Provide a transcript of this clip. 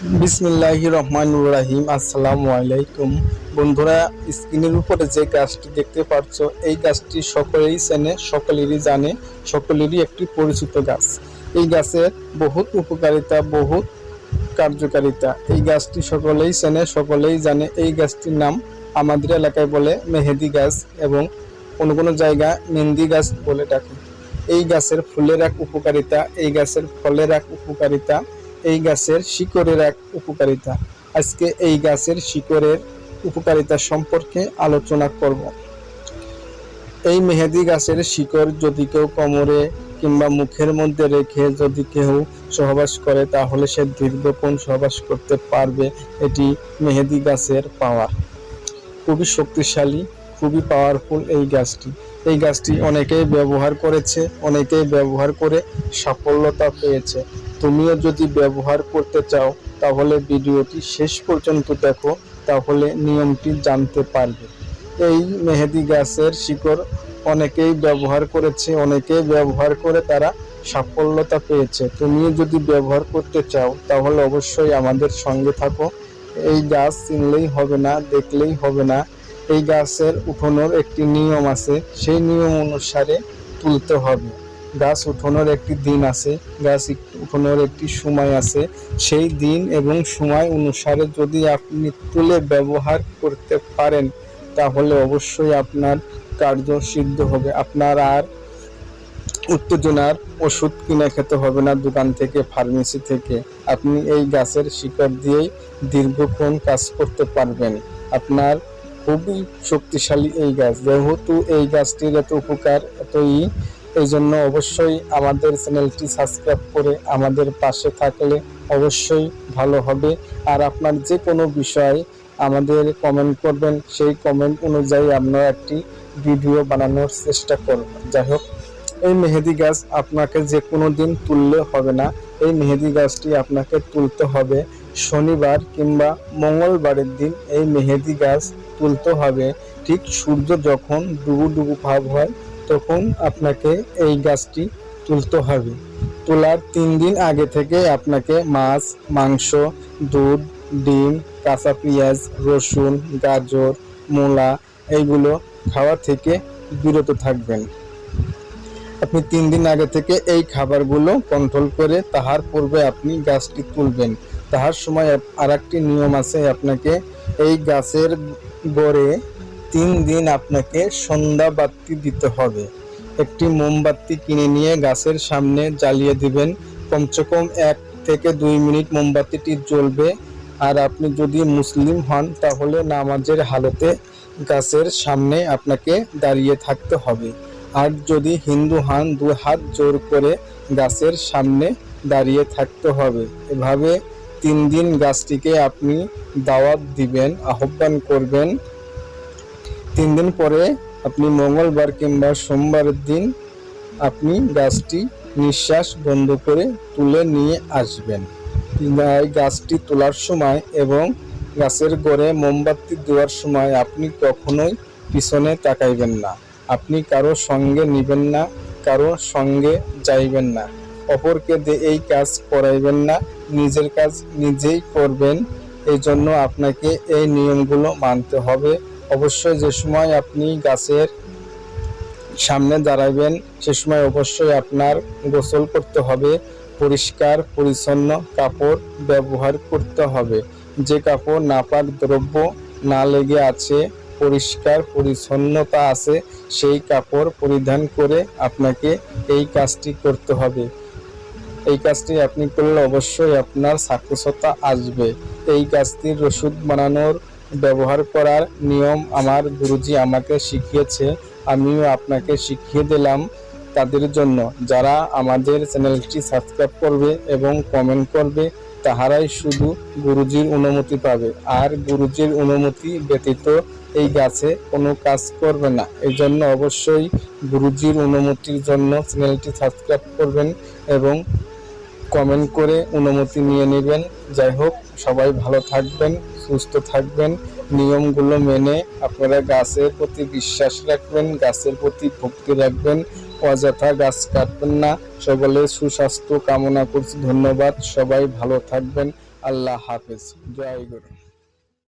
বিসমিল্লাহ রহমান রাহিম, আসসালামু আলাইকুম। বন্ধুরা, স্ক্রিনের উপরে যে গাছটি দেখতে পাচ্ছ এই গাছটি সকলেই চেনে, সকলেরই জানে, সকলেরই একটি পরিচিত গাছ। এই গাছের বহুত উপকারিতা, বহুত কার্যকারিতা। এই গাছটি সকলেই চেনে, সকলেই জানে। এই গাছটির নাম আমাদের এলাকায় বলে মেহেদি গাছ এবং কোনো কোনো জায়গা মেহেন্দি গাছ বলে ডাকে। এই গাছের ফুলের এক উপকারিতা, এই গাছের ফলের এক উপকারিতা এই গাছের শিকড়ের এক উপকারিতা। আজকে এই গাছের শিকড়ের উপকারিতা সম্পর্কে আলোচনা করব। এই মেহেদি গাছের শিকড় যদি কেউ কোমরে কিংবা মুখের মধ্যে রেখে যদি কেউ সহবাস করে, তাহলে সে দীর্ঘক্ষণ সহবাস করতে পারবে। এটি মেহেদি গাছের পাওয়ার। খুবই শক্তিশালী, খুবই পাওয়ারফুল এই গাছটি। এই গাছটি অনেকেই ব্যবহার করেছে, অনেকেই ব্যবহার করে সাফল্যতা পেয়েছে। তুমিও যদি ব্যবহার করতে চাও, তাহলে ভিডিওটি শেষ পর্যন্ত দেখো, তাহলে নিয়মটি জানতে পারবে। এই মেহেদি গাছের শিকড় অনেকেই ব্যবহার করেছে, অনেকেই ব্যবহার করে তারা সাফল্যতা পেয়েছে। তুমিও যদি ব্যবহার করতে চাও, তাহলে অবশ্যই আমাদের সঙ্গে থাকো। এই গাছ চিনলেই হবে না, দেখলেই হবে না। এই গাছের উঠানোর একটি নিয়ম আছে, সেই নিয়ম অনুসারে তুলতে হবে। গাছ উঠানোর একটি দিন আছে, গাছ উঠানোর একটি সময় আছে। সেই দিন এবং সময় অনুসারে যদি আপনি তুলে ব্যবহার করতে পারেন, তাহলে অবশ্যই আপনার কার্য সিদ্ধ হবে। আপনার আর উত্তেজনার ওষুধ কিনে খেতে হবে না দোকান থেকে, ফার্মেসি থেকে। আপনি এই গাছের শিকড় দিয়েই দীর্ঘক্ষণ কাজ করতে পারবেন। আপনার খুবই শক্তিশালী এই গাছ। যেহেতু এই গাছটির এত উপকার, এতই এই জন্য অবশ্যই আমাদের চ্যানেলটি সাবস্ক্রাইব করে আমাদের পাশে থাকলে অবশ্যই ভালো হবে। আর আপনার যে কোনো বিষয়ে আমাদের কমেন্ট করবেন, সেই কমেন্ট অনুযায়ী আমরা একটি ভিডিও বানানোর চেষ্টা করব। যাই হোক, এই মেহেদি গাছ আপনাকে যে কোনো দিন তুললে হবে না। এই মেহেদি গাছটি আপনাকে তুলতে হবে শনিবার কিংবা মঙ্গলবারের দিন এই মেহেদি গাছ তুলতে হবে। ঠিক সূর্য যখন ডুবু ডুবু ভাব হয় তখন আপনাকে এই গাছটি তুলতে হবে। তোলার তিন দিন আগে থেকে আপনাকে মাছ, মাংস, দুধ, ডিম, কাঁচা পেঁয়াজ, রসুন, গাজর, মূলা এইগুলো খাওয়া থেকে বিরত থাকবেন। আপনি তিন দিন আগে থেকে এই খাবারগুলো কন্ট্রোল করে তাহার পূর্বে আপনি গাছটি তুলবেন। তাহার সময় আর নিয়ম আছে আপনাকে এই গাছের গড়ে তিন দিন আপনাকে সন্ধ্যা বাতি দিতে হবে। একটি মোমবাতি কিনে নিয়ে গাছের সামনে জ্বালিয়ে দিবেন। কমসে কম এক থেকে দুই মিনিট মোমবাতিটি জ্বলবে। আর আপনি যদি মুসলিম হন, তাহলে নামাজের হালতে গাছের সামনে আপনাকে দাঁড়িয়ে থাকতে হবে। আর যদি হিন্দু হন, দু হাত জোর করে গাছের সামনে দাঁড়িয়ে থাকতে হবে। এভাবে তিন দিন গাছটিকে আপনি দাওয়াত দিবেন, আহ্বান করবেন। তিন দিন পরে আপনি মঙ্গলবার কিংবা সোমবারের দিন আপনি গাছটি নিঃশ্বাস বন্ধ করে তুলে নিয়ে আসবেন। এই গাছটি তোলার সময় এবং গাছের গড়ে মোমবাতি দেওয়ার সময় আপনি কখনোই পিছনে তাকাইবেন না। আপনি কারও সঙ্গে নিবেন না, কারও সঙ্গে যাইবেন না। অপরকে এই কাজ করাইবেন না, নিজের কাজ নিজেই করবেন। এই জন্য আপনাকে এই নিয়মগুলো মানতে হবে। অবশ্যই যে সময় আপনি গাছের সামনে দাঁড়াবেন সে সময় অবশ্যই আপনার গোসল করতে হবে। পরিষ্কার, পরিচ্ছন্ন কাপড় ব্যবহার করতে হবে। যে কাপড় নাপাক দ্রব্য না লেগে আছে, পরিষ্কার, পরিচ্ছন্নতা আছে, সেই কাপড় পরিধান করে আপনাকে এই কাজটি করতে হবে। এই কাজটি আপনি করলে অবশ্যই আপনার সাকসেসতা আসবে। এই গাছটির রসুদ বানানোর ব্যবহার করার নিয়ম আমার গুরুজি আমাকে শিখিয়েছে। আমিও আপনাকে শিখিয়ে দিলাম তাদের জন্য। যারা আমাদের চ্যানেলটি সাবস্ক্রাইব করবে এবং কমেন্ট করবে, তাহারাই শুধু গুরুজির অনুমতি পাবে। আর গুরুজির অনুমতি ব্যতীত এই গাছে কোনো কাজ করবে না। এই জন্য অবশ্যই গুরুজির অনুমতির জন্য চ্যানেলটি সাবস্ক্রাইব করবেন এবং কমেন্ট করে অনুমতি নিয়ে নেবেন। যাই হোক, সবাই ভালো থাকবেন, সুস্থ থাকবেন। নিয়মগুলো মেনে আপনারা গাছের প্রতি বিশ্বাস রাখবেন, গাছের প্রতি ভক্তি রাখবেন। অযথা গাছ কাটবেন না। সকলে সুস্বাস্থ্য কামনা করছি, ধন্যবাদ। সবাই ভালো থাকবেন। আল্লাহ হাফেজ। জয় গুরু।